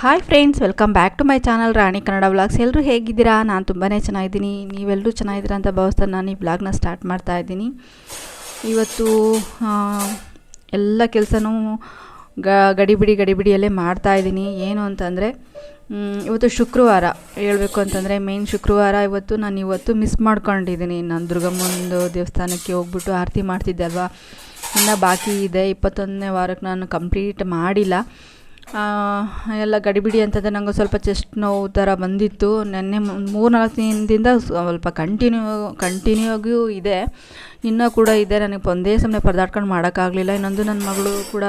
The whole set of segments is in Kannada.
Hi friends welcome back to my channel Rani Kannada vlogs ಎಲ್ಲರೂ ಹೇಗಿದ್ದೀರಾ? ನಾನು ತುಂಬಾ ಚೆನ್ನಾಗಿದ್ದೀನಿ. ನೀವೆಲ್ಲರೂ ಚೆನ್ನಾಗಿದ್ದೀರಾ ಅಂತ ಭಾವಿಸ್ತಾ ನಾನು ಈ ವ್ಲಾಗ್ನ ಸ್ಟಾರ್ಟ್ ಮಾಡ್ತಾ ಇದ್ದೀನಿ. ಇವತ್ತು ಎಲ್ಲ ಕೆಲಸನೂ ಗ, ಗಡಿಬಿಡಿ, ಗಡಿಬಿಡಿಯಲ್ಲೇ ಮಾಡ್ತಾ ಇದ್ದೀನಿ. ಏನು ಅಂತಂದರೆ ಇವತ್ತು ಶುಕ್ರವಾರ. ಹೇಳಬೇಕು ಅಂತಂದರೆ ಮೇನ್ ಶುಕ್ರವಾರ ಇವತ್ತು ನಾನು ಇವತ್ತು ಮಿಸ್ ಮಾಡ್ಕೊಂಡಿದ್ದೀನಿ. ನಾನು ದುರ್ಗಮ್ಮಂದು ದೇವಸ್ಥಾನಕ್ಕೆ ಹೋಗ್ಬಿಟ್ಟು ಆರತಿ ಮಾಡ್ತಿದ್ದೆ ಅಲ್ವಾ? ಇನ್ನು ಬಾಕಿ ಇದೆ. ಇಪ್ಪತ್ತೊಂದನೇ ವಾರಕ್ಕೆ ನಾನು ಕಂಪ್ಲೀಟ್ ಮಾಡಿಲ್ಲ. ಎಲ್ಲ ಗಡಿಬಿಡಿ ಅಂತಂದರೆ ನನಗೆ ಸ್ವಲ್ಪ ಚೆಸ್ಟ್ ನೋವು ಥರ ಬಂದಿತ್ತು. ನೆನ್ನೆ ಮೂರು ನಾಲ್ಕು ದಿನದಿಂದ ಸ್ವಲ್ಪ ಕಂಟಿನ್ಯೂ ಕಂಟಿನ್ಯೂ ಆಗಿಯೂ ಇದೆ. ಇನ್ನೂ ಕೂಡ ಇದೆ, ನನಗೆ ಒಂದೇ ಸಮಯ ಪರದಾಡ್ಕೊಂಡು ಮಾಡೋಕ್ಕಾಗಲಿಲ್ಲ. ಇನ್ನೊಂದು ನನ್ನ ಮಗಳು ಕೂಡ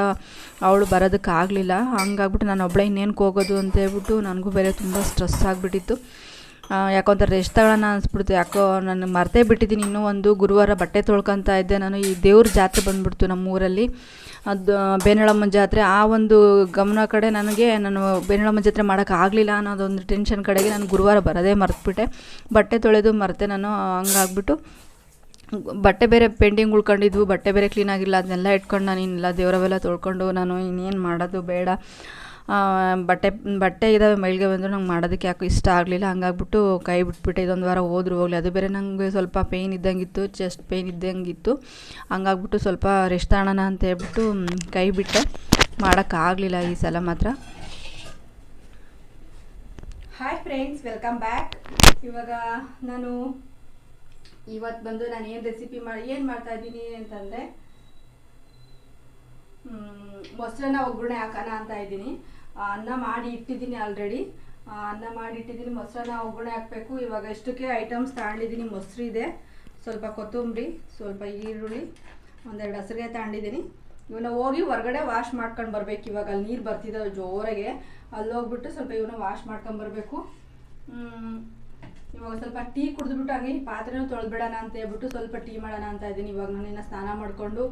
ಅವಳು ಬರೋದಕ್ಕಾಗಲಿಲ್ಲ. ಹಂಗಾಗ್ಬಿಟ್ಟು ನಾನು ಒಬ್ಬಳೇ ಇನ್ನೇನಕ್ಕೆ ಹೋಗೋದು ಅಂತ ಹೇಳ್ಬಿಟ್ಟು ನನಗೂ ಬೇರೆ ತುಂಬ ಸ್ಟ್ರೆಸ್ ಆಗಿಬಿಟ್ಟಿತ್ತು. ಯಾಕೋ ಒಂಥರ ರೆಸ್ಟ್ ತಗೊಳ್ಳೋಣ ಅನಿಸ್ಬಿಡ್ತು. ಯಾಕೋ ನಾನು ಮರ್ತೇ ಬಿಟ್ಟಿದ್ದೀನಿ. ಇನ್ನೂ ಒಂದು ಗುರುವಾರ ಬಟ್ಟೆ ತೊಳ್ಕೊತಾ ಇದ್ದೆ. ನಾನು ಈ ದೇವ್ರ ಜಾತ್ರೆ ಬಂದ್ಬಿಡ್ತು ನಮ್ಮ ಊರಲ್ಲಿ ಅದು ಬೇನಳಮ್ಮನ ಜಾತ್ರೆ. ಆ ಒಂದು ಗಮನ ಕಡೆ ನನಗೆ ನಾನು ಬೇನಳಮ್ಮನ ಜಾತ್ರೆ ಮಾಡೋಕ್ಕಾಗಲಿಲ್ಲ ಅನ್ನೋದೊಂದು ಟೆನ್ಷನ್ ಕಡೆಗೆ ನಾನು ಗುರುವಾರ ಬರೋದೇ ಮರೆತುಬಿಟ್ಟೆ. ಬಟ್ಟೆ ತೊಳೆದು ಮರೆತೆ ನಾನು ಹಂಗಾಗ್ಬಿಟ್ಟು ಬಟ್ಟೆ ಬೇರೆ ಪೆಂಡಿಂಗ್ ಉಳ್ಕೊಂಡಿದ್ವು. ಬಟ್ಟೆ ಬೇರೆ ಕ್ಲೀನ್ ಆಗಿಲ್ಲ ಅದನ್ನೆಲ್ಲ ಇಟ್ಕೊಂಡು ನಾನು ಇನ್ನೆಲ್ಲ ದೇವರವೆಲ್ಲ ತೊಳ್ಕೊಂಡು ನಾನು ಇನ್ನೇನು ಮಾಡೋದು ಬೇಡ. ಬಟ್ಟೆ ಬಟ್ಟೆ ಇದ್ದಾವೆ ಮೈಲಿಗೆ ಬಂದರೂ ನಂಗೆ ಮಾಡೋದಕ್ಕೆ ಯಾಕೋ ಇಷ್ಟ ಆಗಲಿಲ್ಲ. ಹಂಗಾಗ್ಬಿಟ್ಟು ಕೈ ಬಿಟ್ಬಿಟ್ಟೆ. ಇದೊಂದು ವಾರ ಹೋದ್ರು ಹೋಗಲಿ. ಅದು ಬೇರೆ ನನಗೆ ಸ್ವಲ್ಪ ಪೇಯ್ನ್ ಇದ್ದಂಗಿತ್ತು ಚೆಸ್ಟ್ ಪೇಯ್ನ್ ಇದ್ದಂಗಿತ್ತು. ಹಂಗಾಗ್ಬಿಟ್ಟು ಸ್ವಲ್ಪ ರೆಸ್ಟ್ ಆಗೋಣ ಅಂತ ಹೇಳ್ಬಿಟ್ಟು ಕೈ ಬಿಟ್ಟೆ. ಮಾಡೋಕ್ಕಾಗಲಿಲ್ಲ ಈ ಸಲ ಮಾತ್ರ. ಹಾಯ್ ಫ್ರೆಂಡ್ಸ್ ವೆಲ್ಕಮ್ ಬ್ಯಾಕ್ ಇವಾಗ ನಾನು ಇವತ್ತು ಬಂದು ನಾನು ಏನು ರೆಸಿಪಿ ಮಾಡಿ, ಏನು ಮಾಡ್ತಾ ಇದ್ದೀನಿ ಅಂತಂದರೆ ಮೊಸರನ್ನ ಒಗ್ಗರಣೆ ಹಾಕೋಣ ಅಂತ ಇದ್ದೀನಿ. ಅನ್ನ ಮಾಡಿ ಇಟ್ಟಿದ್ದೀನಿ ಆಲ್ರೆಡಿ ಅನ್ನ ಮಾಡಿ ಇಟ್ಟಿದ್ದೀನಿ ಮೊಸರನ್ನ ಒಗ್ಗರಣೆ ಹಾಕಬೇಕು. ಇವಾಗ ಎಷ್ಟಕ್ಕೆ ಐಟಮ್ಸ್ ತಗೊಂಡಿದ್ದೀನಿ. ಮೊಸರು ಇದೆ. ಸ್ವಲ್ಪ ಕೊತ್ತಂಬರಿ, ಸ್ವಲ್ಪ ಈರುಳ್ಳಿ, ಒಂದೆರಡು ಹಸಿರಿಗೆ ತಗೊಂಡಿದ್ದೀನಿ. ಇವನ್ನ ಹೋಗಿ ಹೊರಗಡೆ ವಾಶ್ ಮಾಡ್ಕೊಂಡು ಬರಬೇಕು. ಇವಾಗ ಅಲ್ಲಿ ನೀರು ಬರ್ತಿದ್ದಾವೆ ಜೋರಾಗೆ. ಅಲ್ಲಿ ಹೋಗ್ಬಿಟ್ಟು ಸ್ವಲ್ಪ ಇವನ್ನ ವಾಶ್ ಮಾಡ್ಕೊಂಡು ಬರಬೇಕು. ಇವಾಗ ಸ್ವಲ್ಪ ಟೀ ಕುಡಿದ್ಬಿಟ್ಟು ಹಂಗೆ ಈ ಪಾತ್ರೆನೂ ತೊಳೆದ್ಬಿಡೋಣ ಅಂತ ಹೇಳ್ಬಿಟ್ಟು ಸ್ವಲ್ಪ ಟೀ ಮಾಡೋಣ ಅಂತ ಇದ್ದೀನಿ. ಇವಾಗ ನಾನು ಇನ್ನು ಸ್ನಾನ ಮಾಡಿಕೊಂಡು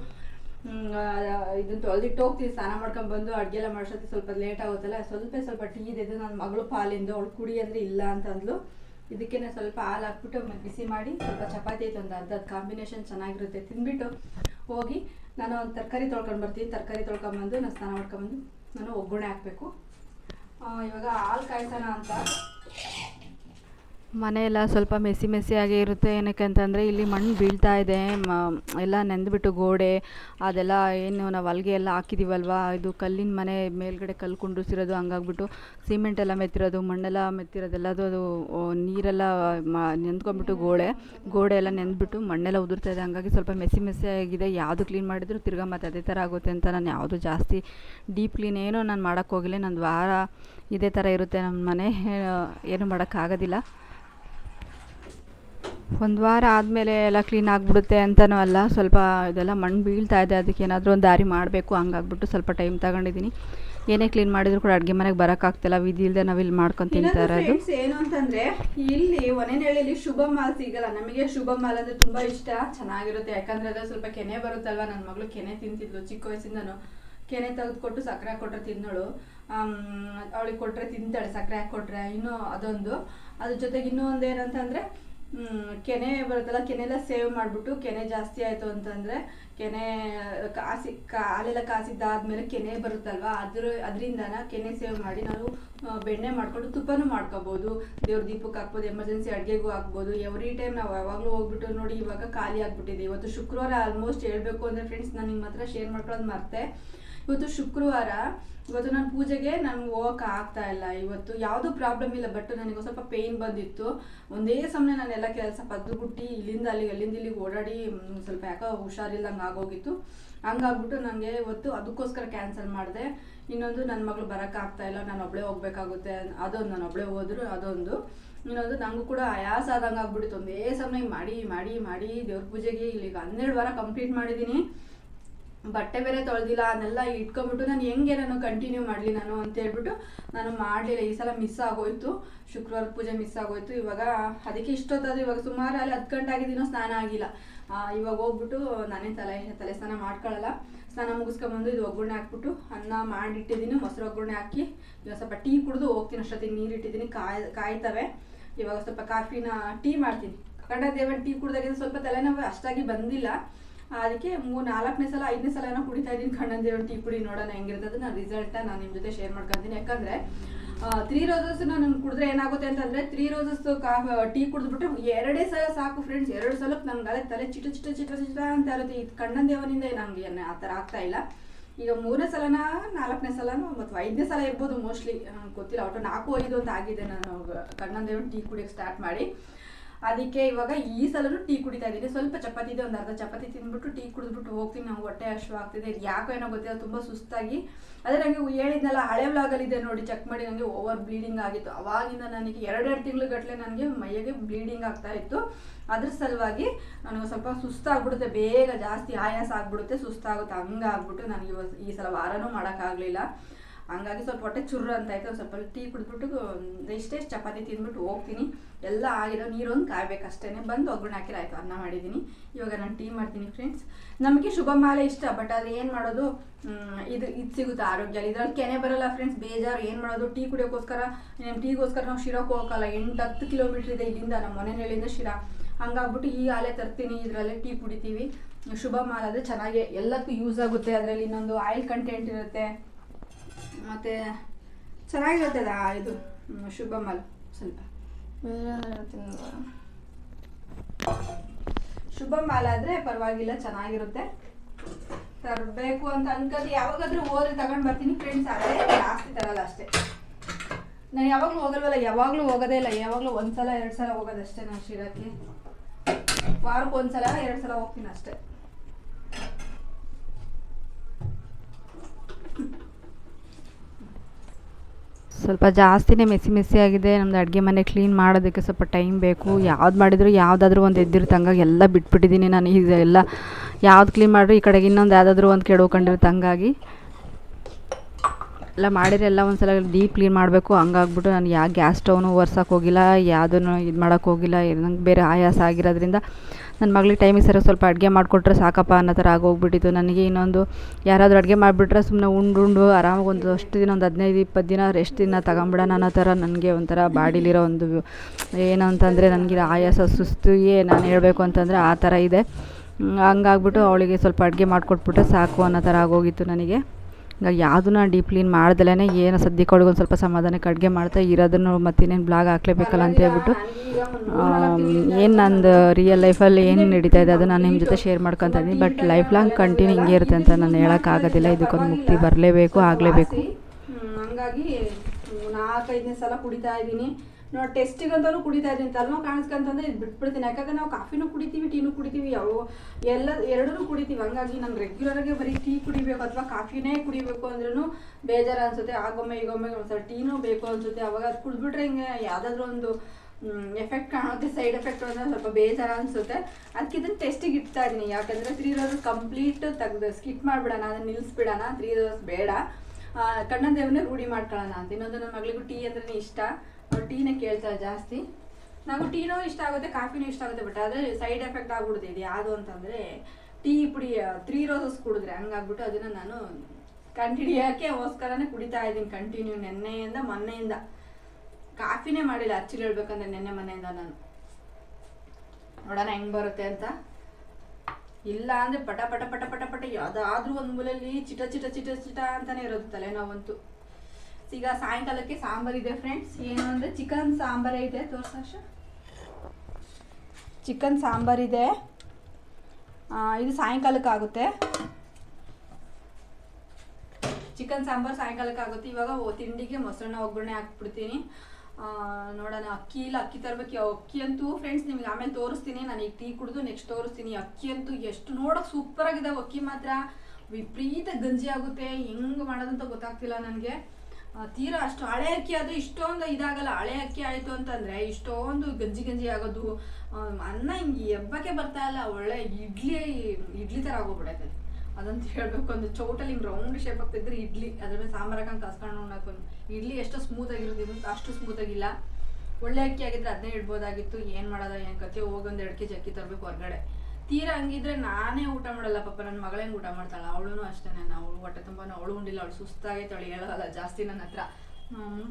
ಇದನ್ನ ತೊಳೆದಿಟ್ಟು ಹೋಗ್ತೀನಿ ಸ್ನಾನ ಮಾಡ್ಕೊಂಡು ಬಂದು ಅಡುಗೆ ಎಲ್ಲ ಮಾಡ್ಸೋದು ಸ್ವಲ್ಪ ಲೇಟ್ ಆಗುತ್ತಲ್ಲ, ಸ್ವಲ್ಪ ಸ್ವಲ್ಪ ಟೀ ಇದೆ ನನ್ನ ಮಗಳು ಪಾಲಿಂದು ಅವಳು ಕುಡಿ ಅಂದ್ರೆ ಇಲ್ಲ ಅಂತ ಅಂದ್ಲು ಇದಕ್ಕೆ ಸ್ವಲ್ಪ ಹಾಲು ಹಾಕ್ಬಿಟ್ಟು ಬಿಸಿ ಮಾಡಿ, ಸ್ವಲ್ಪ ಚಪಾತಿ ಐತೆ ಒಂದು ಅರ್ಧ ಕಾಂಬಿನೇಷನ್ ಚೆನ್ನಾಗಿರುತ್ತೆ ತಿಂದ್ಬಿಟ್ಟು ಹೋಗಿ ನಾನು ಒಂದು ತರಕಾರಿ ತೊಳ್ಕೊಂಡು ಬರ್ತೀನಿ, ತರಕಾರಿ ತೊಳ್ಕೊಂಬಂದು ನಾನು ಸ್ನಾನ ಮಾಡ್ಕೊಂಬಂದು ನಾನು ಒಗ್ಗರಣೆ ಹಾಕಬೇಕು. ಇವಾಗ ಹಾಲು ಕಾಯ್ಸೋಣ ಅಂತ. ಮನೆಯೆಲ್ಲ ಸ್ವಲ್ಪ ಮೆಸಿ ಮೆಸ್ಸಿಯಾಗೇ ಇರುತ್ತೆ. ಏನಕ್ಕೆ ಅಂತಂದರೆ ಇಲ್ಲಿ ಮಣ್ಣು ಬೀಳ್ತಾ ಇದೆ. ಮ, ಎಲ್ಲ ನೆಂದ್ಬಿಟ್ಟು ಗೋಡೆ, ಅದೆಲ್ಲ ಏನು ನಾವು ಅಲ್ಲಿಗೆ ಎಲ್ಲ ಹಾಕಿದ್ದೀವಲ್ವ ಇದು ಕಲ್ಲಿನ ಮನೆ ಮೇಲ್ಗಡೆ ಕಲ್ಲು ಕುಂಡ್ರಿಸಿರೋದು, ಹಂಗಾಗ್ಬಿಟ್ಟು ಸಿಮೆಂಟ್ ಎಲ್ಲ ಮೆತ್ತಿರೋದು, ಮಣ್ಣೆಲ್ಲ ಮೆತ್ತಿರೋದೆಲ್ಲದು ಅದು ಅದು ನೀರೆಲ್ಲ, ಮ, ನೆಂದ್ಕೊಂಡ್ಬಿಟ್ಟು ಗೋಡೆ ಗೋಡೆ ಎಲ್ಲ ನೆಂದ್ಬಿಟ್ಟು ಮಣ್ಣೆಲ್ಲ ಉದುರ್ತಾ ಇದೆ. ಹಂಗಾಗಿ ಸ್ವಲ್ಪ ಮೆಸಿ ಮೆಸಿ ಆಗಿದೆ ಯಾವುದು ಕ್ಲೀನ್ ಮಾಡಿದ್ರು ತಿರ್ಗಾ ಮತ್ತು ಅದೇ ಥರ ಆಗುತ್ತೆ ಅಂತ ನಾನು ಯಾವುದು ಜಾಸ್ತಿ ಡೀಪ್ ಕ್ಲೀನ್ ಏನೋ ನಾನು ಮಾಡೋಕ್ಕೋಗಿಲ್ಲ ನಂದು ವಾರ ಇದೇ ಥರ ಇರುತ್ತೆ ನಮ್ಮ ಮನೆ. ಏನು ಮಾಡೋಕ್ಕಾಗೋದಿಲ್ಲ ಒಂದು ವಾರ ಆದಮೇಲೆ ಎಲ್ಲ ಕ್ಲೀನ್ ಆಗಿಬಿಡುತ್ತೆ ಅಂತನೂ ಅಲ್ಲ. ಸ್ವಲ್ಪ ಇದೆಲ್ಲ ಮಣ್ಣು ಬೀಳ್ತಾ ಇದೆ ಅದಕ್ಕೆ ಏನಾದರೂ ಒಂದು ದಾರಿ ಮಾಡಬೇಕು ಹಂಗಾಗ್ಬಿಟ್ಟು ಸ್ವಲ್ಪ ಟೈಮ್ ತಗೊಂಡಿದ್ದೀನಿ ಏನೇ ಕ್ಲೀನ್ ಮಾಡಿದ್ರು ಕೂಡ ಅಡುಗೆ ಮನೆಗೆ ಬರೋಕ್ಕಾಗ್ತಿಲ್ಲ ವಿಧಿ ಇಲ್ಲದೆ ನಾವು ಇಲ್ಲಿ ಮಾಡ್ಕೊಂಡು ತಿಂತಾ ಇರೋದು. ಏನು ಅಂತಂದ್ರೆ ಇಲ್ಲಿ ಒನೇನಹಳ್ಳಿಯಲ್ಲಿ ಶುಭ ಮಾಲ್ ಸಿಗಲ್ಲ. ನಮಗೆ ಶುಭ ಮಾಲ್ ಅಂದ್ರೆ ತುಂಬಾ ಇಷ್ಟ ಚೆನ್ನಾಗಿರುತ್ತೆ. ಯಾಕಂದ್ರೆ ಅದು ಸ್ವಲ್ಪ ಕೆನೆ ಬರುತ್ತಲ್ವಾ? ನನ್ನ ಮಗಳು ಕೆನೆ ತಿಂತಿದ್ಲು ಚಿಕ್ಕ ವಯಸ್ಸಿಂದನು. ಕೆನೆ ತೆಗೆದುಕೊಟ್ಟು ಸಕ್ಕರೆ ಕೊಟ್ಟರೆ ತಿನ್ನೋಳು ಅವಳಿಗೆ ಕೊಟ್ರೆ ತಿಂತಾಳೆ ಸಕ್ಕರೆ ಹಾಕೊಟ್ರೆ ಇನ್ನೂ ಅದೊಂದು. ಅದ್ರ ಜೊತೆಗೆ ಇನ್ನೂ ಒಂದು ಏನಂತಂದ್ರೆ ಕೆನೆ ಬರುತ್ತಲ್ಲ ಕೆನೆಲ್ಲ ಸೇವ್ ಮಾಡಿಬಿಟ್ಟು ಕೆನೆ ಜಾಸ್ತಿ ಆಯಿತು ಅಂತಂದರೆ ಕೆನೆ, ಕಾಸಿ ಕಾಲೆಲ್ಲ ಕಾಸಿದ್ದಾದ್ಮೇಲೆ ಕೆನೆ ಬರುತ್ತಲ್ವ? ಅದ್ರ, ಅದರಿಂದನ ಕೆನೆ ಸೇವ್ ಮಾಡಿ ನಾವು ಬೆಣ್ಣೆ ಮಾಡಿಕೊಂಡು ತುಪ್ಪನೂ ಮಾಡ್ಕೋಬೋದು. ದೇವ್ರ ದೀಪಕ್ಕೆ ಹಾಕ್ಬೋದು ಎಮರ್ಜೆನ್ಸಿ ಅಡುಗೆಗೂ ಹಾಕ್ಬೋದು. ಎವ್ರಿ ಟೈಮ್ ನಾವು ಯಾವಾಗಲೂ ಹೋಗ್ಬಿಟ್ಟು ನೋಡಿ ಇವಾಗ ಖಾಲಿ ಆಗಿಬಿಟ್ಟಿದೆ. ಇವತ್ತು ಶುಕ್ರವಾರ ಆಲ್ಮೋಸ್ಟ್ ಹೇಳಬೇಕು ಅಂದರೆ ಫ್ರೆಂಡ್ಸ್ ನಾನು ನಿಮ್ಮ ಹತ್ರ ಶೇರ್ ಮಾಡ್ಕೊಳ್ಳೋದು ಮರ್ತೆ. ಇವತ್ತು ಶುಕ್ರವಾರ, ಇವತ್ತು ನಾನು ಪೂಜೆಗೆ ನಾನು ಹೋಗಕ್ಕೆ ಆಗ್ತಾ ಇಲ್ಲ. ಇವತ್ತು ಯಾವುದೂ ಪ್ರಾಬ್ಲಮ್ ಇಲ್ಲ ಬಟ್ ನನಗೆ ಸ್ವಲ್ಪ ಪೇಯ್ನ್ ಬಂದಿತ್ತು. ಒಂದೇ ಸಮಯ ನಾನೆಲ್ಲ ಕೆಲಸ ಪದ್ದು ಬಿಟ್ಟು ಇಲ್ಲಿಂದ ಅಲ್ಲಿಗೆ ಅಲ್ಲಿಂದ ಇಲ್ಲಿಗೆ ಓಡಾಡಿ ಸ್ವಲ್ಪ ಯಾಕೋ ಹುಷಾರಿಲ್ಲಂಗೆ ಆಗೋಗಿತ್ತು. ಹಂಗಾಗ್ಬಿಟ್ಟು ನನಗೆ ಇವತ್ತು ಅದಕ್ಕೋಸ್ಕರ ಕ್ಯಾನ್ಸಲ್ ಮಾಡಿದೆ. ಇನ್ನೊಂದು ನನ್ನ ಮಗಳು ಬರೋಕ್ಕಾಗ್ತಾ ಇಲ್ಲ, ನಾನು ಒಬ್ಬಳೇ ಹೋಗ್ಬೇಕಾಗುತ್ತೆ. ಅದೊಂದು, ನಾನು ಒಬ್ಬಳೇ ಹೋದ್ರು, ಅದೊಂದು. ಇನ್ನೊಂದು ನನಗೂ ಕೂಡ ಆಯಾಸ ಆದಂಗೆ ಆಗ್ಬಿಟ್ಟಿತ್ತು ಒಂದೇ ಸಮಯ ಮಾಡಿ ಮಾಡಿ ಮಾಡಿ ದೇವ್ರ ಪೂಜೆಗೆ ಇಲ್ಲಿಗೆ ಹನ್ನೆರಡು ವಾರ ಕಂಪ್ಲೀಟ್ ಮಾಡಿದ್ದೀನಿ. ಬಟ್ಟೆ ಬೇರೆ ತೊಳೆದಿಲ್ಲ, ಅದನ್ನೆಲ್ಲ ಇಟ್ಕೊಂಡ್ಬಿಟ್ಟು ನಾನು ಹೆಂಗೆ ನಾನು ಕಂಟಿನ್ಯೂ ಮಾಡಲಿ ನಾನು ಅಂತ ಹೇಳ್ಬಿಟ್ಟು ನಾನು ಮಾಡಲಿಲ್ಲ. ಈ ಸಲ ಮಿಸ್ ಆಗೋಯ್ತು. ಶುಕ್ರವಾರ ಪೂಜೆ ಮಿಸ್ ಆಗೋಯ್ತು. ಇವಾಗ ಅದಕ್ಕೆ ಇಷ್ಟೊತ್ತಾದ್ರೆ ಇವಾಗ ಸುಮಾರು ಅಲ್ಲಿ ಹತ್ತು ಗಂಟೆ ಆಗಿದ್ದೀನೋ ಸ್ನಾನ ಆಗಿಲ್ಲ. ಇವಾಗ ಹೋಗ್ಬಿಟ್ಟು ನಾನೇ ತಲೆ ತಲೆ ಸ್ನಾನ ಮಾಡ್ಕೊಳ್ಳಲ್ಲ ಸ್ನಾನ ಮುಗಿಸ್ಕೊಂಬಂದು ಇದು ಒಗ್ಗರಣೆ ಹಾಕ್ಬಿಟ್ಟು ಅನ್ನ ಮಾಡಿಟ್ಟಿದ್ದೀನಿ. ಮೊಸರು ಒಗ್ಗರಣೆ ಹಾಕಿ ಇವಾಗ ಸ್ವಲ್ಪ ಟೀ ಕುಡಿದು ಹೋಗ್ತೀನಿ ಅಷ್ಟೊತ್ತಿಗೆ ನೀರು ಇಟ್ಟಿದ್ದೀನಿ. ಕಾಯ್, ಕಾಯ್ತವೆ. ಇವಾಗ ಸ್ವಲ್ಪ ಕಾಫಿನ ಟೀ ಮಾಡ್ತೀನಿ. ಕಂಡ ದೇವನ್ ಟೀ ಕುಡ್ದಾಗಿದ್ದು ಸ್ವಲ್ಪ ತಲೆನೋವು ಅಷ್ಟಾಗಿ ಬಂದಿಲ್ಲ. ಅದಕ್ಕೆ ಮೂರು ನಾಲ್ಕನೇ ಸಲ, ಐದನೇ ಸಲ ಏನೋ ಕುಡಿತಾ ಇದ್ದೀನಿ ಕಣ್ಣನ್ ದೇವ್ರ ಟೀ ಕುಡಿ ನೋಡೋಣ, ಹೆಂಗಿರ್ತದೆ ನಾನು ರಿಸಲ್ಟ್ನ ನಾನು ನಿಮ್ಮ ಜೊತೆ ಶೇರ್ ಮಾಡ್ಕೊಂತೀನಿ. ಯಾಕಂದರೆ ತ್ರೀ ರೋಸಸ್ ನಾನು ಕುಡಿದ್ರೆ ಏನಾಗುತ್ತೆ ಅಂತಂದರೆ ತ್ರೀ ರೋಸಸ್ ಟೀ ಕುಡಿದ್ಬಿಟ್ಟು ಎರಡೇ ಸಲ ಸಾಕು ಫ್ರೆಂಡ್ಸ್ ಎರಡು ಸಲ ನನಗೆ ಅದೇ ತಲೆ ಚಿಟ ಚಿಟ ಚಿಟ ಚಿಟ ಅಂತ ಇರುತ್ತೆ. ಇದು ಕಣ್ಣನ್ ದೇವನಿಂದ ನಂಗೆ ಏನ್ ಆ ಥರ ಆಗ್ತಾ ಇಲ್ಲ. ಈಗ ಮೂರನೇ ಸಲನ, ನಾಲ್ಕನೇ ಸಲನೂ ಮತ್ತು ಐದನೇ ಸಲ ಇರ್ಬೋದು ಮೋಸ್ಟ್ಲಿ ಗೊತ್ತಿಲ್ಲ, ಒಟ್ಟು ನಾಲ್ಕು ಐದು ಅಂತ ಆಗಿದೆ ನಾನು, ಕಣ್ಣನ್ ದೇವನ ಟೀ ಕುಡಿಯೋಕೆ ಸ್ಟಾರ್ಟ್ ಮಾಡಿ. ಅದಕ್ಕೆ ಇವಾಗ ಈ ಸಲನೂ ಟೀ ಕುಡಿತಾ ಇದ್ದೀನಿ. ಸ್ವಲ್ಪ ಚಪಾತಿ ಇದೆ, ಒಂದು ಅರ್ಧ ಚಪಾತಿ ತಿಂದ್ಬಿಟ್ಟು ಟೀ ಕುಡಿದ್ಬಿಟ್ಟು ಹೋಗ್ತೀನಿ. ನಾವು ಹೊಟ್ಟೆ ಅಷ್ಟು ಆಗ್ತಿದೆ. ಯಾಕೋ ಏನೋ ಗೊತ್ತಿಲ್ಲ ತುಂಬ ಸುಸ್ತಾಗಿ. ಅದೇ ನನಗೆ ಹೇಳಿದ್ನಲ್ಲ, ಹಳೆ ವ್ಲಾಗಲ್ಲಿ ಇದೆ ನೋಡಿ, ಚೆಕ್ ಮಾಡಿ ನನಗೆ ಓವರ್ ಬ್ಲೀಡಿಂಗ್ ಆಗಿತ್ತು. ಅವಾಗಿಂದ ನನಗೆ ಎರಡೆರಡು ತಿಂಗಳು ಗಟ್ಟಲೆ ನನಗೆ ಮೈಯಾಗೆ ಬ್ಲೀಡಿಂಗ್ ಆಗ್ತಾ ಇತ್ತು. ಅದ್ರ ಸಲುವಾಗಿ ನನಗೆ ಸ್ವಲ್ಪ ಸುಸ್ತಾಗ್ಬಿಡುತ್ತೆ. ಬೇಗ ಜಾಸ್ತಿ ಆಯಾಸ ಆಗ್ಬಿಡುತ್ತೆ, ಸುಸ್ತಾಗುತ್ತೆ. ಹಂಗಾಗ್ಬಿಟ್ಟು ನನಗೆ ಈ ಸಲ ವಾರನೂ ಮಾಡೋಕ್ಕಾಗಲಿಲ್ಲ ಹಂಗಾಗಿ ಸ್ವಲ್ಪ ಹೊಟ್ಟೆ ಚುರ್ರು ಅಂತ ಆಯ್ತು ಸ್ವಲ್ಪ ಟೀ ಕುಡಿದ್ಬಿಟ್ಟು ಇಷ್ಟೇ ಚಪಾತಿ ತಿಂದ್ಬಿಟ್ಟು ಹೋಗ್ತೀನಿ. ಎಲ್ಲ ಆಗಿರೋ ನೀರೊಂದು ಕಾಯ್ಬೇಕು ಅಷ್ಟೇನೆ. ಬಂದು ಒಗ್ಗರಣೆ ಹಾಕಿರ ಆಯಿತು, ಅನ್ನ ಮಾಡಿದ್ದೀನಿ ಇವಾಗ ನಾನು ಟೀ ಮಾಡ್ತೀನಿ ಫ್ರೆಂಡ್ಸ್ ನಮಗೆ ಶುಭ ಮಾಲೆ ಇಷ್ಟ ಬಟ್ ಅದು ಏನು ಮಾಡೋದು? ಇದು ಇದು ಸಿಗುತ್ತೆ ಆರೋಗ್ಯ. ಇದರಲ್ಲಿ ಕೆನೆ ಬರಲ್ಲ ಫ್ರೆಂಡ್ಸ್ ಬೇಜಾರು. ಏನು ಮಾಡೋದು? ಟೀ ಕುಡಿಯೋಕ್ಕೋಸ್ಕರ ಟೀಗೋಸ್ಕರ ನಾವು ಶಿರಾಕ್ ಹೋಗೋಕ್ಕಲ್ಲ. ಎಂಟು ಹತ್ತು ಕಿಲೋಮೀಟ್ರ್ ಇದೆ ಇಲ್ಲಿಂದ, ನಮ್ಮ ಮನೆಯಲ್ಲಿಂದ ಶಿರಾ. ಹಂಗಾಗ್ಬಿಟ್ಟು ಈ ಆಲೆ ತರ್ತೀನಿ, ಇದರಲ್ಲೇ ಟೀ ಕುಡಿತೀವಿ. ಶುಭ ಮಾಲ್ ಚೆನ್ನಾಗಿ ಎಲ್ಲಕ್ಕೂ ಯೂಸ್ ಆಗುತ್ತೆ. ಅದರಲ್ಲಿ ಇನ್ನೊಂದು ಆಯಿಲ್ ಕಂಟೆಂಟ್ ಇರುತ್ತೆ. ಮತ್ತೆ ಚೆನ್ನಾಗಿರುತ್ತೆ ಅದು ಇದು ಶುಭಮಲ್ ಮಾಲ್ ಸ್ವಲ್ಪ. ಶುಭಮ್ ಮಾಲ್ ಆದ್ರೆ ಪರವಾಗಿಲ್ಲ ಚೆನ್ನಾಗಿರುತ್ತೆ. ತರಬೇಕು ಅಂತ ಅನ್ಕೋದು ಯಾವಾಗಾದ್ರೂ ಹೋದ್ರೆ ತಗೊಂಡ್ ಬರ್ತೀನಿ ಫ್ರೆಂಡ್ಸ್ ಅದೇ ಜಾಸ್ತಿ ತರಲ್ಲ ಅಷ್ಟೇ. ನಾನು ಯಾವಾಗಲೂ ಹೋಗಲ್ವಲ್ಲ ಯಾವಾಗಲೂ ಹೋಗೋದೇ ಇಲ್ಲ. ಯಾವಾಗಲೂ ಒಂದ್ಸಲ ಎರಡು ಸಲ ಹೋಗೋದಷ್ಟೇ ನಾನು ಶಿರಕ್ಕೆ. ವಾರಕ್ಕೆ ಒಂದ್ಸಲ ಎರಡು ಸಲ ಹೋಗ್ತೀನಿ ಅಷ್ಟೇ. ಸ್ವಲ್ಪ ಜಾಸ್ತಿನೇ ಮೆಸಿ ಮೆಸಿ ಆಗಿದೆ. ನಮ್ದು ಅಡುಗೆ ಮನೆ ಕ್ಲೀನ್ ಮಾಡೋದಕ್ಕೆ ಸ್ವಲ್ಪ ಟೈಮ್ ಬೇಕು. ಯಾವ್ದು ಮಾಡಿದ್ರು ಯಾವುದಾದ್ರೂ ಒಂದು ಎದ್ದಿರ್ತಂಗ ಎಲ್ಲ ಬಿಟ್ಬಿಟ್ಟಿದ್ದೀನಿ ನಾನು. ಈಗ ಎಲ್ಲ ಯಾವ್ದು ಕ್ಲೀನ್ ಮಾಡಿದ್ರು ಈ ಕಡೆಗೆ ಇನ್ನೊಂದು ಯಾವುದಾದ್ರೂ ಒಂದು ಕೆಡೋಕೊಂಡಿರ್ತಂಗಾಗಿ ಎಲ್ಲ ಮಾಡಿದ್ರೆ ಎಲ್ಲ ಒಂದು ಸಲ ಡೀಪ್ ಕ್ಲೀನ್ ಮಾಡಬೇಕು. ಹಂಗಾಗ್ಬಿಟ್ಟು ನಾನು ಯಾವ ಗ್ಯಾಸ್ ಸ್ಟವ್ನು ಒರ್ಸೋಕೆ ಹೋಗಿಲ್ಲ, ಯಾವುದನ್ನು ಇದು ಮಾಡೋಕ್ಕೋಗಿಲ್ಲ ನಂಗೆ ಬೇರೆ ಆಯಾಸ ಆಗಿರೋದ್ರಿಂದ ನನ್ನ ಮಗಳಿಗೆ ಟೈಮಿಗೆ ಸರಿ ಸ್ವಲ್ಪ ಅಡುಗೆ ಮಾಡಿಕೊಟ್ರೆ ಸಾಕಪ್ಪ ಅನ್ನೋ ಥರ ಆಗೋಗ್ಬಿಟ್ಟಿತ್ತು. ನನಗೆ ಇನ್ನೊಂದು ಯಾರಾದರೂ ಅಡುಗೆ ಮಾಡಿಬಿಟ್ರೆ ಸುಮ್ಮನೆ ಉಂಡು ಉಂಡು ಆರಾಮಾಗಿ ಒಂದು ಅಷ್ಟು ದಿನ, ಒಂದು ಹದಿನೈದು ಇಪ್ಪತ್ತು ದಿನ ರೆಸ್ಟ್ ದಿನ ತಗೊಂಬಿಡೋಣ ಅನ್ನೋ ಥರ ನನಗೆ ಒಂಥರ ಬಾಡಿಲಿರೋ ಒಂದು ಏನು ಅಂತಂದರೆ ನನಗೆ ಆಯಾಸ ಸುಸ್ತು ನಾನು ಹೇಳಬೇಕು ಅಂತಂದರೆ ಆ ಥರ ಇದೆ. ಹಂಗಾಗ್ಬಿಟ್ಟು ಅವಳಿಗೆ ಸ್ವಲ್ಪ ಅಡುಗೆ ಮಾಡಿಕೊಟ್ಬಿಟ್ರೆ ಸಾಕು ಅನ್ನೋ ಥರ ಆಗೋಗಿತ್ತು ನನಗೆ. ಹಂಗಾಗಿ ಯಾವುದನ್ನ ಡೀಪ್ ಕ್ಲೀನ್ ಮಾಡ್ದಲೇ ಏನೋ ಸದ್ಯಕ್ಕೆ ಒಳಗೆ ಒಂದು ಸ್ವಲ್ಪ ಸಮಾಧಾನಕ್ಕೆ ಅಡುಗೆ ಮಾಡ್ತಾ ಇರೋದನ್ನು ಮತ್ತಿನ್ನೇನು ಬ್ಲಾಗ್ ಹಾಕ್ಲೇಬೇಕಲ್ಲ ಅಂತ ಹೇಳ್ಬಿಟ್ಟು ಏನು ನಂದು ರಿಯಲ್ ಲೈಫಲ್ಲಿ ಏನು ನಡೀತಾ ಇದೆ ಅದು ನಾನು ನಿಮ್ಮ ಜೊತೆ ಶೇರ್ ಮಾಡ್ಕೊತಾ ಇದ್ದೀನಿ. ಬಟ್ ಲೈಫ್ ಲಾಂಗ್ ಕಂಟಿನ್ಯೂ ಹಿಂಗೆ ಇರುತ್ತೆ ಅಂತ ನಾನು ಹೇಳೋಕ್ಕಾಗೋದಿಲ್ಲ ಇದಕ್ಕೊಂದು ಮುಕ್ತಿ ಬರಲೇಬೇಕು, ಆಗಲೇಬೇಕು. ಹಂಗಾಗಿ ನಾಲ್ಕೈದನೇ ಸಲ ಕುಡಿತಾ ಇದ್ದೀನಿ. ನೋಡಿ ಟೆಸ್ಟಿಗಂತಲೂ ಕುಡಿತಾ ಇದ್ದೀನಿ. ತಲೆನೋ ಕಾಣಿಸ್ಕಂತಂದ್ರೆ ಇದು ಬಿಟ್ಬಿಡ್ತೀನಿ. ಯಾಕಂದ್ರೆ ನಾವು ಕಾಫಿನೂ ಕುಡಿತೀವಿ, ಟೀನೂ ಕುಡಿತೀವಿ, ಯಾವ ಎಲ್ಲ ಎರಡೂ ಕುಡಿತೀವಿ. ಹಂಗಾಗಿ ನಂಗೆ ರೆಗ್ಯುಲರಾಗಿ ಬರೀ ಟೀ ಕುಡಿಬೇಕು ಅಥವಾ ಕಾಫಿನೇ ಕುಡಿಬೇಕು ಅಂದ್ರೂ ಬೇಜಾರು ಅನ್ಸುತ್ತೆ. ಆಗೊಮ್ಮೆ ಈಗೊಮ್ಮೆ ಒಂದ್ಸಲ ಟೀನೂ ಬೇಕು ಅನಿಸುತ್ತೆ. ಅವಾಗ ಅದು ಕುಡಿದ್ಬಿಟ್ರೆ ಹಿಂಗೆ ಯಾವುದಾದ್ರೂ ಒಂದು ಎಫೆಕ್ಟ್ ಕಾಣುತ್ತೆ ಸೈಡ್ ಎಫೆಕ್ಟ್ ಅಂದರೆ ಸ್ವಲ್ಪ ಬೇಜಾರ ಅನ್ಸುತ್ತೆ. ಅದಕ್ಕೆ ಇದನ್ನು ಟೆಸ್ಟಿಗೆ ಇಡ್ತಾ ಇದ್ದೀನಿ. ಯಾಕಂದರೆ ತ್ರೀ ರೋಸಸ್ ಕಂಪ್ಲೀಟ್ ತೆಗ್ದು ಸ್ಕಿಪ್ ಮಾಡಿಬಿಡೋಣ, ಅದನ್ನು ನಿಲ್ಲಿಸ್ಬಿಡೋಣ ತ್ರೀ ರೋಸಸ್ ಬೇಡ. ಕಣ್ಣ ದೇವನೇ ರೂಢಿ ಮಾಡ್ಕೊಳ್ಳೋಣ ಅಂತ. ಇನ್ನೊಂದು ನನ್ನ ಮಗಳಿಗೂ ಟೀ ಅಂದ್ರೆ ಇಷ್ಟ. ಅವ್ಳು ಟೀನೇ ಕೇಳ್ತಾಳೆ ಜಾಸ್ತಿ. ನಾವು ಟೀನೂ ಇಷ್ಟ ಆಗುತ್ತೆ, ಕಾಫಿನೂ ಇಷ್ಟ ಆಗುತ್ತೆ ಬಟ್ ಆದರೆ ಸೈಡ್ ಎಫೆಕ್ಟ್ ಆಗ್ಬಿಡುತ್ತೆ ಇದು ಯಾವುದು ಅಂತಂದರೆ, ಟೀ ಪುಡಿ ತ್ರೀ ರೋಸಸ್ ಕುಡಿದ್ರೆ ಹಂಗಾಗ್ಬಿಟ್ಟು ಅದನ್ನು ನಾನು ಕಂಟಿನ್ಯೂಯಕ್ಕೆ ಓಸ್ಕರನೇ ಕುಡಿತಾ ಇದ್ದೀನಿ ಕಂಟಿನ್ಯೂ ನೆನ್ನೆಯಿಂದ, ಮೊನ್ನೆಯಿಂದ. ಕಾಫಿನೇ ಮಾಡಿಲ್ಲ ಅಚ್ಚರಿ ಹೇಳ್ಬೇಕಂದ್ರೆ ನೆನ್ನೆ ಮನೆಯಿಂದ ನಾನು. ನೋಡೋಣ ಹೆಂಗೆ ಬರುತ್ತೆ ಅಂತ. ಇಲ್ಲ ಅಂದ್ರೆ ಪಟ ಪಟ ಪಟ ಪಟ ಪಟ, ಯಾವುದಾದ್ರೂ ಒಂದು ಮೂಲೆಯಲ್ಲಿ ಚಿಟ ಚಿಟ ಚಿಟ ಚಿಟ ಅಂತಲೇ ಇರೋದು ತಲೆನೋವಂತೂ. ಈಗ ಸಾಯಂಕಾಲಕ್ಕೆ ಸಾಂಬಾರ್ ಇದೆ ಫ್ರೆಂಡ್ಸ್ ಏನು ಅಂದ್ರೆ ಚಿಕನ್ ಸಾಂಬಾರೇ ಇದೆ. ತೋರ್ಸಾಶ ಚಿಕನ್ ಸಾಂಬಾರ್ ಇದೆ. ಸಾಯಂಕಾಲಕ್ಕೆ ಆಗುತ್ತೆ ಚಿಕನ್ ಸಾಂಬಾರ್ ಸಾಯಂಕಾಲಕ್ಕೆ ಆಗುತ್ತೆ ಇವಾಗ ತಿಂಡಿಗೆ ಮೊಸರನ್ನ ಒಗ್ಗರಣೆ ಹಾಕ್ಬಿಡ್ತೀನಿ. ನೋಡೋಣ, ಅಕ್ಕಿ ಇಲ್ಲ, ಅಕ್ಕಿ ತರಬೇಕು. ಅಕ್ಕಿ ಅಂತೂ ಫ್ರೆಂಡ್ಸ್ ನಿಮ್ಗೆ ಆಮೇಲೆ ತೋರಿಸ್ತೀನಿ. ನಾನು ಈಗ ಟೀ ಕುಡಿದು ನೆಕ್ಸ್ಟ್ ತೋರಿಸ್ತೀನಿ. ಅಕ್ಕಿ ಅಂತೂ ಎಷ್ಟು ನೋಡೋಕೆ ಸೂಪರ್ ಆಗಿದೆ ಅಕ್ಕಿ ಮಾತ್ರ. ವಿಪರೀತ ಗಂಜಿ ಆಗುತ್ತೆ. ಹೆಂಗೆ ಮಾಡೋದಂತ ಗೊತ್ತಾಗ್ತಿಲ್ಲ ನನಗೆ. ತೀರಾ ಅಷ್ಟು ಹಳೆ ಅಕ್ಕಿ ಆದ್ರೆ ಇಷ್ಟೊಂದು ಇದಾಗಲ್ಲ. ಹಳೆ ಅಕ್ಕಿ ಆಯಿತು ಅಂತಂದ್ರೆ ಇಷ್ಟೊಂದು ಗಂಜಿ ಗಂಜಿ ಆಗೋದು ಅನ್ನ ಹಿಂಗೆ ಎಬ್ಬಕ್ಕೆ ಬರ್ತಾ ಇಲ್ಲ. ಒಳ್ಳೆ ಇಡ್ಲಿ ಇಡ್ಲಿ ಥರ ಆಗೋಗ್ಬಿಡೈತೆ ಅದಂತ ಹೇಳ್ಬೇಕು, ಒಂದು ಚೌಟಲ್ಲಿ ಹಿಂಗೆ ರೌಂಡ್ ಶೇಪ್ ಆಗ್ತಿದ್ರೆ ಇಡ್ಲಿ, ಅದ್ರ ಮೇಲೆ ಸಾಂಬಾರ್ ಹಾಕೊಂಡು ಕಸ್ಕೊಂಡು ಉಣ್ಣಕ್ಕೆ ಇಡ್ಲಿ ಎಷ್ಟು ಸ್ಮೂತ್ ಆಗಿರುತ್ತೆ ಅಷ್ಟು ಸ್ಮೂತ್ ಆಗಿಲ್ಲ. ಒಳ್ಳೆ ಅಕ್ಕಿ ಆಗಿದ್ರೆ ಅದನ್ನೇ ಇಡ್ಬೋದಾಗಿತ್ತು. ಏನು ಮಾಡೋದ, ಏನು ಕತೆ ಹೋಗಿ ಒಂದು ಎರಡು ಕೆ ಜಿ ಅಕ್ಕಿ ತರಬೇಕು ಹೊರಗಡೆ. ತೀರಾ ಹಂಗಿದ್ರೆ ನಾನೇ ಊಟ ಮಾಡಲ್ಲ ಪಾಪ ನನ್ನ ಮಗಳೇ ಊಟ ಮಾಡ್ತಾಳ. ಅವಳು ಅಷ್ಟೇ ಅವಳು ಹೊಟ್ಟೆ ತುಂಬ ಅವಳು ಉಂಡಿಲ್ಲ. ಅವಳು ಸುಸ್ತಾಗೈತೆ ಅವಳು ಹೇಳಲ್ಲ ಜಾಸ್ತಿ ನನ್ನ ಹತ್ರ.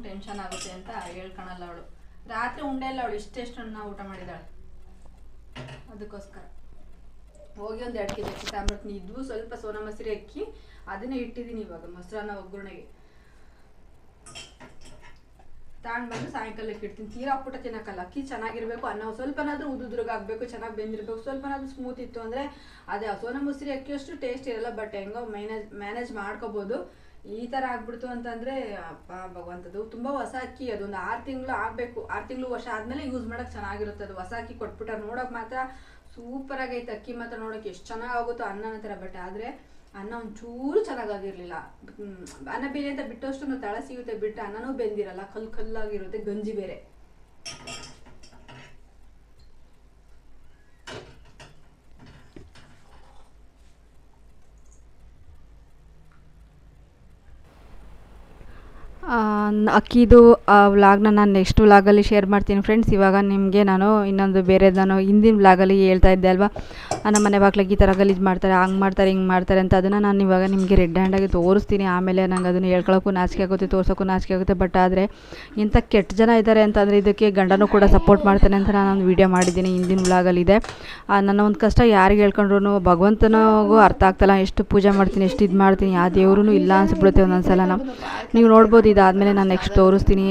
ಟೆನ್ಷನ್ ಆಗುತ್ತೆ ಅಂತ ಹೇಳ್ಕೊಳಲ್ಲ ಅವಳು. ರಾತ್ರಿ ಉಂಡೆ ಇಲ್ಲ ಅವಳು ಇಷ್ಟೆಷ್ಟು ಅನ್ನ ಊಟ ಮಾಡಿದಾಳೆ ಅದಕ್ಕೋಸ್ಕರ. ಹೋಗಿ ಒಂದು ಎರಡು ಕೆ ಜಿ ಅಕ್ಕಿ ಇದ್ವು ಸ್ವಲ್ಪ ಸೋನಾ ಮೊಸರಿ ಅಕ್ಕಿ. ಅದನ್ನೇ ಇಟ್ಟಿದ್ದೀನಿ ಇವಾಗ, ಮೊಸರನ್ನ ಒಗ್ಗರಣೆಗೆ. ತಗೊಂಡ್ ಬಂದು ಸಾಯಂಕಾಲಕ್ಕೆ ಇಡ್ತೀನಿ. ತೀರಾ ಪುಟ ತಿನ್ನಕ್ಕಲ್ಲ. ಅಕ್ಕಿ ಚೆನ್ನಾಗಿರ್ಬೇಕು, ಅನ್ನ ಸ್ವಲ್ಪನಾದರೂ ಉದುದ್ರಾಗಬೇಕು ಚೆನ್ನಾಗಿ ಬೆಂದಿರಬೇಕು, ಸ್ವಲ್ಪನಾದರೂ ಸ್ಮೂತ್ ಇತ್ತು ಅಂದ್ರೆ ಅದೇ ಸೋನಾ ಮುಸ್ರಿ, ಅಕ್ಕಿಯಷ್ಟು ಟೇಸ್ಟ್ ಇರಲ್ಲ ಬಟ್ ಹೆಂಗೋ ಮ್ಯಾನೇಜ್ ಮ್ಯಾನೇಜ್ ಮಾಡ್ಕೋಬಹುದು ಈ ತರ ಆಗ್ಬಿಡ್ತು ಅಂತಂದರೆ, ಅಪ್ಪ ಭಗವಂತದ್ದು ತುಂಬಾ ಹೊಸ ಅಕ್ಕಿ ಅದೊಂದು ಆರು ತಿಂಗಳು ಆಗಬೇಕು, ಆರು ತಿಂಗಳು ವರ್ಷ ಆದಮೇಲೆ ಯೂಸ್ ಮಾಡಕ್ ಚೆನ್ನಾಗಿರುತ್ತೆ ಅದು. ಹೊಸ ಅಕ್ಕಿ ಕೊಟ್ಬಿಟ್ಟ ನೋಡೋಕೆ ಮಾತ್ರ ಸೂಪರ್ ಆಗೈತೆ ಅಕ್ಕಿ ಮಾತ್ರ ನೋಡೋಕೆ. ಎಷ್ಟು ಚೆನ್ನಾಗಾಗುತ್ತೋ ಅನ್ನನ ಥರ ಬಟ್ ಆದ್ರೆ ಅನ್ನ ಒಂಚೂರು ಚೆನ್ನಾಗಾಗಿರ್ಲಿಲ್ಲ. ಅನ್ನ ಬೇರೆ ಅಂತ ಬಿಟ್ಟಷ್ಟು ತಳ ಸಿಗುತ್ತೆ ಬಿಟ್ಟು ಅನ್ನನೂ ಬೆಂದಿರಲ್ಲ ಕಲ್ ಕಲ್ಲಾಗಿರುತ್ತೆ, ಗಂಜಿ ಬೇರೆ. ಅಕ್ಕಿದು ವ್ಲಾಗ್ನ ನಾನು ನೆಕ್ಸ್ಟ್ ವ್ಲಾಗಲ್ಲಿ ಶೇರ್ ಮಾಡ್ತೀನಿ ಫ್ರೆಂಡ್ಸ್ ಇವಾಗ ನಿಮಗೆ ನಾನು ಇನ್ನೊಂದು ಬೇರೆ ನಾನು ಹಿಂದಿನ ವ್ಲಾಗಲ್ಲಿ ಹೇಳ್ತಾ ಇದ್ದೆ ಅಲ್ವಾ? ನಮ್ಮ ಮನೆ ಬಾಗ್ಲಿಗೆ ಈ ಥರ ಗಲೀಜು ಮಾಡ್ತಾರೆ, ಹಂಗೆ ಮಾಡ್ತಾರೆ, ಹಿಂಗೆ ಮಾಡ್ತಾರೆ ಅಂತ ಅದನ್ನು ನಾನು ಇವಾಗ ನಿಮಗೆ ರೆಡ್ ಹ್ಯಾಂಡಾಗಿ ತೋರಿಸ್ತೀನಿ. ಆಮೇಲೆ ನಂಗೆ ಅದನ್ನು ಹೇಳ್ಕೊಳಕ್ಕೂ ನಾಚಿಕೆ ಆಗುತ್ತೆ, ತೋರ್ಸೋಕ್ಕೂ ನಾಚಿಕೆ ಆಗುತ್ತೆ. ಬಟ್ ಆದರೆ ಇಂಥ ಕೆಟ್ಟ ಜನ ಇದ್ದಾರೆ ಅಂತಂದರೆ ಇದಕ್ಕೆ ಗಂಡನೂ ಕೂಡ ಸಪೋರ್ಟ್ ಮಾಡ್ತಾನೆ ಅಂತ ನಾನು ಒಂದು ವೀಡಿಯೋ ಮಾಡಿದ್ದೀನಿ ಹಿಂದಿನ ವ್ಲಾಗಲ್ಲಿದೆ ನನ್ನ ಒಂದು ಕಷ್ಟ ಯಾರಿಗೆ ಹೇಳ್ಕೊಂಡ್ರು ಭಗವಂತನಿಗೂ ಅರ್ಥ ಆಗ್ತಲ್ಲ. ಎಷ್ಟು ಪೂಜೆ ಮಾಡ್ತೀನಿ, ಎಷ್ಟು ಇದು ಮಾಡ್ತೀನಿ ಯಾವ ದೇವ್ರೂ ಇಲ್ಲ ಅನಿಸ್ಬಿಡುತ್ತೆ ಒಂದೊಂದು ಸಲ ನಾವು ನೋಡ್ಬೋದು ಇದಾದಮೇಲೆ ನಾನು ನೆಕ್ಸ್ಟ್ ತೋರಿಸ್ತೀನಿ.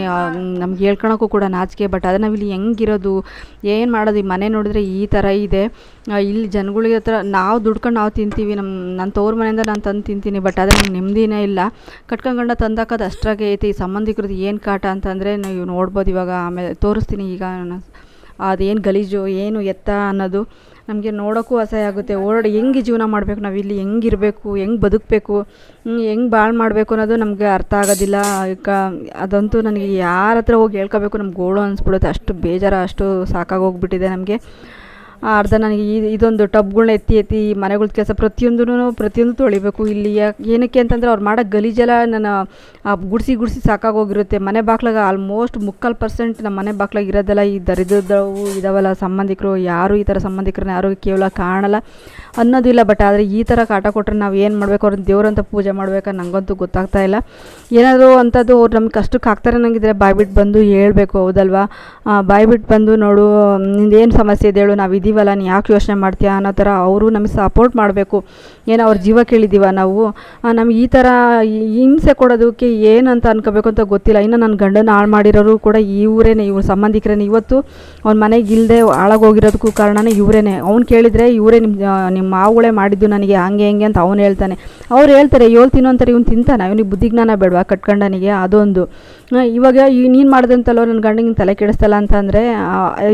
ನಮ್ಗೆ ಹೇಳ್ಕೊಳಕ್ಕೂ ಕೂಡ ನಾಚಿಕೆ ಬಟ್ ಅದನ್ನು ನಾವಿಲ್ಲಿ ಹೆಂಗಿರೋದು, ಏನು ಮಾಡೋದು, ಈ ಮನೆ ನೋಡಿದ್ರೆ ಈ ಥರ ಇದೆ. ಇಲ್ಲಿ ಜನಗಳಿಗೆ ಹತ್ರ ನಾವು ದುಡ್ಕೊಂಡು ನಾವು ತಿಂತೀವಿ ನಮ್ಮ ನನ್ನ ತೋರ್ ಮನೆಯಿಂದ ನಾನು ತಂದು ತಿಂತೀನಿ ಬಟ್ ಆದರೆ ನಂಗೆ ನೆಮ್ಮದಿನೇ ಇಲ್ಲ. ಕಟ್ಕೊಂಡ್ಗಂಡ ತಂದಾಕೋದು ಅಷ್ಟಾಗೆ ಐತಿ, ಈ ಸಂಬಂಧಿಕರದ್ದು ಏನು ಕಾಟ ಅಂತಂದರೆ ನೀವು ನೋಡ್ಬೋದು ಇವಾಗ, ಆಮೇಲೆ ತೋರಿಸ್ತೀನಿ ಈಗ ಅದೇನು ಗಲೀಜು, ಏನು ಎತ್ತ ಅನ್ನೋದು. ನಮಗೆ ನೋಡೋಕ್ಕೂ ಅಸಹ್ಯ ಆಗುತ್ತೆ. ಓಡಾಡಿ ಹೆಂಗೆ ಜೀವನ ಮಾಡಬೇಕು? ನಾವು ಇಲ್ಲಿ ಹೆಂಗಿರಬೇಕು ಹೆಂಗೆ ಬದುಕಬೇಕು? ಹೆಂಗೆ ಬಾಳು ಮಾಡಬೇಕು ಅನ್ನೋದು ನಮಗೆ ಅರ್ಥ ಆಗೋದಿಲ್ಲ. ಈಗ ಅದಂತೂ ನನಗೆ ಯಾರ ಹತ್ರ ಹೋಗಿ ಹೇಳ್ಕೋಬೇಕು ನಮ್ಗೆ ಗೋಳು ಅನಿಸ್ಬಿಡುತ್ತೆ. ಅಷ್ಟು ಬೇಜಾರು, ಅಷ್ಟು ಸಾಕಾಗೋಗ್ಬಿಟ್ಟಿದೆ ನಮಗೆ. ಅರ್ಧ ನನಗೆ ಈ ಇದೊಂದು ಟಬ್ಗಳನ್ನ ಎತ್ತಿ ಎತ್ತಿ ಮನೆಗಳ ಕೆಲಸ ಪ್ರತಿಯೊಂದೂ ಪ್ರತಿಯೊಂದು ತೊಳಿಬೇಕು. ಇಲ್ಲಿ ಏನಕ್ಕೆ ಅಂತಂದರೆ ಅವ್ರು ಮಾಡೋ ಗಲೀಜೆಲ್ಲ ನಾನು ಗುಡಿಸಿ ಗುಡಿಸಿ ಸಾಕಾಗೋಗಿರುತ್ತೆ. ಮನೆ ಬಾಗ್ಲಾಗ ಆಲ್ಮೋಸ್ಟ್ ಮುಕ್ಕಾಲು ಪರ್ಸೆಂಟ್ ನಮ್ಮ ಮನೆ ಬಾಗ್ಲಾಗ ಇರೋದೆಲ್ಲ ಈ ದರಿದ್ರದವು ಇದಾವಲ್ಲ. ಸಂಬಂಧಿಕರು ಯಾರು ಈ ಥರ ಸಂಬಂಧಿಕರನ್ನ ಯಾರು ಕೇವಲ ಕಾಣಲ್ಲ ಅನ್ನೋದಿಲ್ಲ ಬಟ್ ಆದರೆ ಈ ಥರ ಕಾಟ ಕೊಟ್ಟರೆ ನಾವು ಏನು ಮಾಡಬೇಕು? ಅವ್ರನ್ನ ದೇವ್ರಂತ ಪೂಜೆ ಮಾಡ್ಬೇಕಾ? ನನಗಂತೂ ಗೊತ್ತಾಗ್ತಾ ಇಲ್ಲ. ಏನಾದರೂ ಅಂಥದ್ದು ಅವ್ರು ನಮ್ಗೆ ಕಷ್ಟಕ್ಕೆ ಹಾಕ್ತಾರೆ ನಂಗಿದ್ರೆ ಬಾಯ್ಬಿಟ್ಟು ಬಂದು ಹೇಳಬೇಕು. ಹೌದಲ್ವಾ? ಬಾಯ್ಬಿಟ್ಟು ಬಂದು ನೋಡು, ನಿಂದೇನು ಸಮಸ್ಯೆ ಇದೆ ಹೇಳು, ನಾವು ಇದೀವಲ್ಲ ನೀನು ಯಾಕೆ ಯೋಚನೆ ಮಾಡ್ತೀಯಾ ಅನ್ನೋ ಥರ ಅವರು ನಮಗೆ ಸಪೋರ್ಟ್ ಮಾಡಬೇಕು. ಏನು ಅವ್ರ ಜೀವ ಕೇಳಿದ್ದೀವ ನಾವು? ನಮ್ಗೆ ಈ ಥರ ಹಿಂಸೆ ಕೊಡೋದಕ್ಕೆ ಏನಂತ ಅನ್ಕೋಬೇಕು ಅಂತ ಗೊತ್ತಿಲ್ಲ. ಇನ್ನು ನನ್ನ ಗಂಡನ ಹಾಳು ಮಾಡಿರೋರು ಕೂಡ ಇವರೇನೆ ಇವ್ರ ಸಂಬಂಧಿಕರೇ ಇವತ್ತು ಅವ್ನ ಮನೆಗೆ ಇಲ್ಲದೆ ಹಾಳಾಗೋಗಿರೋದಕ್ಕೂ ಕಾರಣನೇ ಇವರೇನೆ. ಅವ್ನು ಕೇಳಿದರೆ ಇವರೇ ನಿಮ್ಮ ನಿಮ್ಮ ಮಾವುಗಳೇ ಮಾಡಿದ್ದು ನನಗೆ ಹಂಗೆ ಹೆಂಗೆ ಅಂತ ಅವ್ನು ಹೇಳ್ತಾನೆ. ಅವ್ರು ಹೇಳ್ತಾರೆ ಏಳು ತಿನ್ನು ಅಂತಾರೆ ಇವ್ನು ತಿಂತಾನೆ? ಇವನಿಗೆ ಬುದ್ಧಿಜ್ಞಾನ ಬೇಡವಾ ಕಟ್ಕೊಂಡನಿಗೆ? ಅದೊಂದು. ಇವಾಗ ಈ ನೀನು ಮಾಡ್ದಂತಲ್ಲೋ ನನ್ನ ಗಂಡನಿಗೆ ತಲೆ ಕೆಡಿಸ್ತಲ್ಲ ಅಂತಂದರೆ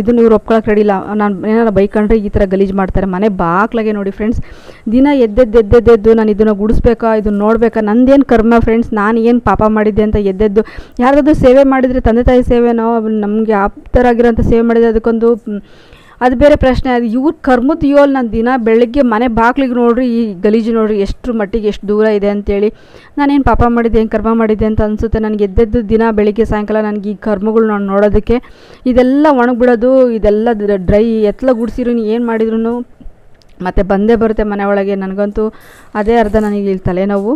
ಇದನ್ನು ಇವ್ರು ಒಪ್ಕೊಳ್ಳೋಕೆ ರೆಡಿ ಇಲ್ಲ. ನಾನು ಏನಾರು ಬೈಕೊಂಡ್ರೆ ಈ ಥರ ಗಲೀಜು ಮಾಡ್ತಾರೆ. ಮನೆ ಬಾಕ್ಲಾಗೆ ನೋಡಿ ಫ್ರೆಂಡ್ಸ್ ದಿನ ಎದ್ದೆದ್ದೆದ್ದೆದ್ದು ಎದ್ದೆದ್ದೆದ್ದು ನಾನು ಇದನ್ನು ಗುಡಿಸ್ಬೇಕಾ, ಇದನ್ನು ನೋಡಬೇಕಾ, ನಂದೇನು ಕರ್ಮ ಫ್ರೆಂಡ್ಸ್ ನಾನು ಏನು ಪಾಪ ಮಾಡಿದ್ದೆ ಅಂತ ಎದ್ದೆದ್ದು. ಯಾರಾದರೂ ಸೇವೆ ಮಾಡಿದರೆ ತಂದೆ ತಾಯಿ ಸೇವೆನೋ, ನಮಗೆ ಆಪ್ತರಾಗಿರೋಂಥ ಸೇವೆ ಮಾಡಿದರೆ ಅದಕ್ಕೊಂದು ಅದು ಬೇರೆ ಪ್ರಶ್ನೆ ಅದು ಇವ್ರ ಕರ್ಮದ ಯೋಲ್ ನಾನು ದಿನ ಬೆಳಗ್ಗೆ ಮನೆ ಬಾಗ್ಲಿಗೆ ನೋಡ್ರಿ, ಈ ಗಲೀಜು ನೋಡ್ರಿ ಎಷ್ಟು ಮಟ್ಟಿಗೆ ಎಷ್ಟು ದೂರ ಇದೆ ಅಂತೇಳಿ ನಾನೇನು ಪಾಪ ಮಾಡಿದ್ದೆ ಏನು ಕರ್ಮ ಮಾಡಿದ್ದೆ ಅಂತ ಅನಿಸುತ್ತೆ. ನನಗೆ ಎದ್ದೆದ್ದು ದಿನ ಬೆಳಿಗ್ಗೆ ಸಾಯಂಕಾಲ ನನಗೆ ಈ ಕರ್ಮಗಳು ನಾನು ನೋಡೋದಕ್ಕೆ ಇದೆಲ್ಲ ಒಣಗಿಬಿಡೋದು, ಇದೆಲ್ಲ ಡ್ರೈ ಎತ್ತಲ ಗುಡಿಸಿರು ಏನು ಮಾಡಿದ್ರು ಮತ್ತು ಬಂದೇ ಬರುತ್ತೆ ಮನೆ ಒಳಗೆ. ನನಗಂತೂ ಅದೇ ಅರ್ಧ ನನಗೆ ಇಲ್ಲಿ ತಲೆನೋವು.